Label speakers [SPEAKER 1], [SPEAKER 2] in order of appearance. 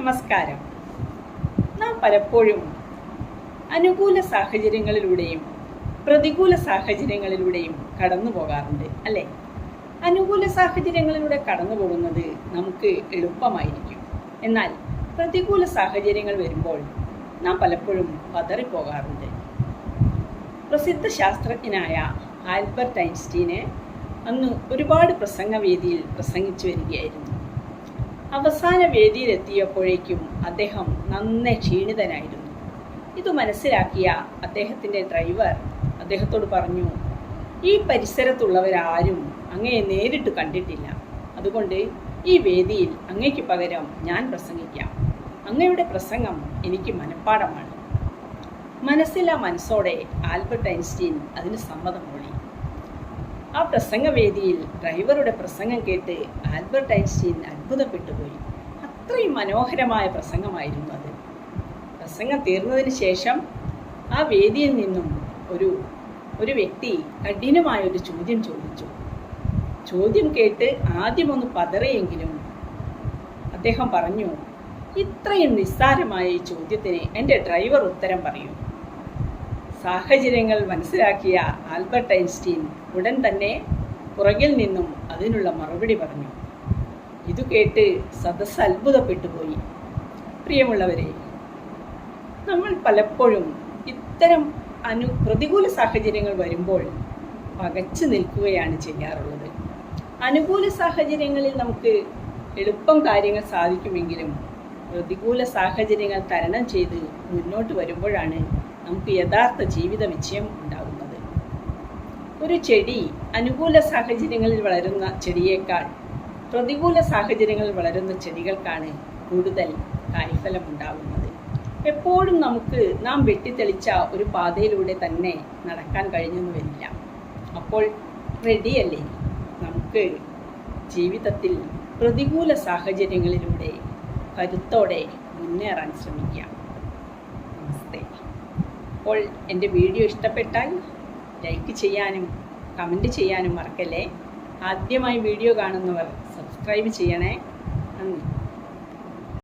[SPEAKER 1] നമസ്കാരം. നാം പലപ്പോഴും അനുകൂല സാഹചര്യങ്ങളിലൂടെയും പ്രതികൂല സാഹചര്യങ്ങളിലൂടെയും കടന്നു പോകാറുണ്ട് അല്ലേ? അനുകൂല സാഹചര്യങ്ങളിലൂടെ കടന്നു പോകുന്നത് നമുക്ക് എളുപ്പമായിരിക്കും. എന്നാൽ പ്രതികൂല സാഹചര്യങ്ങൾ വരുമ്പോൾ നാം പലപ്പോഴും പതറിപ്പോകാറുണ്ട്. പ്രസിദ്ധ ശാസ്ത്രജ്ഞനായ ആൽബർട്ട് ഐൻസ്റ്റീന് അന്ന് ഒരുപാട് പ്രസംഗവേദിയിൽ പ്രസംഗിച്ചു വരികയായിരുന്നു. അവസാന വേദിയിലെത്തിയപ്പോഴേക്കും അദ്ദേഹം നന്നേ ക്ഷീണിതനായിരുന്നു. ഇത് മനസ്സിലാക്കിയ അദ്ദേഹത്തിന്റെ ഡ്രൈവർ അദ്ദേഹത്തോട് പറഞ്ഞു ഈ പരിസരത്തുള്ളവരാരും അങ്ങയെ നേരിട്ട് കണ്ടിട്ടില്ല. അതുകൊണ്ട് ഈ വേദിയിൽ അങ്ങയ്ക്ക് പകരം ഞാൻ പ്രസംഗിക്കാം. അങ്ങയുടെ പ്രസംഗം എനിക്ക് മനഃപ്പാടമാണ് മനസ്സിലാ മനസ്സോടെ ആൽബർട്ട് ഐൻസ്റ്റീൻ അതിന് സമ്മതം മൂളി. ആ പ്രസംഗവേദിയിൽ ഡ്രൈവറുടെ പ്രസംഗം കേട്ട് ആൽബർട്ട് ഐൻസ്റ്റീൻ അത്ഭുതപ്പെട്ടു പോയി അത്രയും മനോഹരമായ പ്രസംഗമായിരുന്നു അത്. പ്രസംഗം തീർന്നതിന് ശേഷം ആ വേദിയിൽ നിന്നും ഒരു ഒരു വ്യക്തി കഠിനമായ ഒരു ചോദ്യം ചോദിച്ചു. ചോദ്യം കേട്ട് ആദ്യമൊന്ന് പതറിയെങ്കിലും അദ്ദേഹം പറഞ്ഞു ഇത്രയും നിസ്സാരമായ ഈ ചോദ്യത്തിന് എന്റെ ഡ്രൈവർ ഉത്തരം പറയൂ. സാഹചര്യങ്ങൾ മനസ്സിലാക്കിയ ആൽബർട്ട് ഐൻസ്റ്റീൻ ഉടൻ തന്നെ പുറകിൽ നിന്നും അതിനുള്ള മറുപടി പറഞ്ഞു. ഇത് കേട്ട് സദസ് അത്ഭുതപ്പെട്ടു പോയി പ്രിയമുള്ളവരെ നമ്മൾ പലപ്പോഴും ഇത്തരം അനു പ്രതികൂല സാഹചര്യങ്ങൾ വരുമ്പോൾ പകച്ചു നിൽക്കുകയാണ് ചെയ്യാറുള്ളത്. അനുകൂല സാഹചര്യങ്ങളിൽ നമുക്ക് എളുപ്പം കാര്യങ്ങൾ സാധിക്കുമെങ്കിലും പ്രതികൂല സാഹചര്യങ്ങൾ തരണം ചെയ്ത് മുന്നോട്ട് വരുമ്പോഴാണ് നമുക്ക് യഥാർത്ഥ ജീവിത വിജയം ഉണ്ടാകുന്നത്. ഒരു ചെടി അനുകൂല സാഹചര്യങ്ങളിൽ വളരുന്ന ചെടിയേക്കാൾ പ്രതികൂല സാഹചര്യങ്ങളിൽ വളരുന്ന ചെടികൾക്കാണ് കൂടുതൽ കായ്ഫലം ഉണ്ടാകുന്നത്. എപ്പോഴും നമുക്ക് നാം വെട്ടിത്തെളിച്ച ഒരു പാതയിലൂടെ തന്നെ നടക്കാൻ കഴിഞ്ഞെന്ന് വരില്ല അപ്പോൾ റെഡിയല്ലേ നമുക്ക് ജീവിതത്തിൽ പ്രതികൂല സാഹചര്യങ്ങളിലൂടെ കരുത്തോടെ മുന്നേറാൻ ശ്രമിക്കാം. നമസ്തേ. അപ്പോൾ എന്റെ വീഡിയോ ഇഷ്ടപ്പെട്ടാൽ ലൈക്ക് ചെയ്യാനും കമന്റ് ചെയ്യാനും മറക്കല്ലേ. ആദ്യമായി വീഡിയോ കാണുന്നവർ സബ്സ്ക്രൈബ് ചെയ്യണേ. നന്ദി.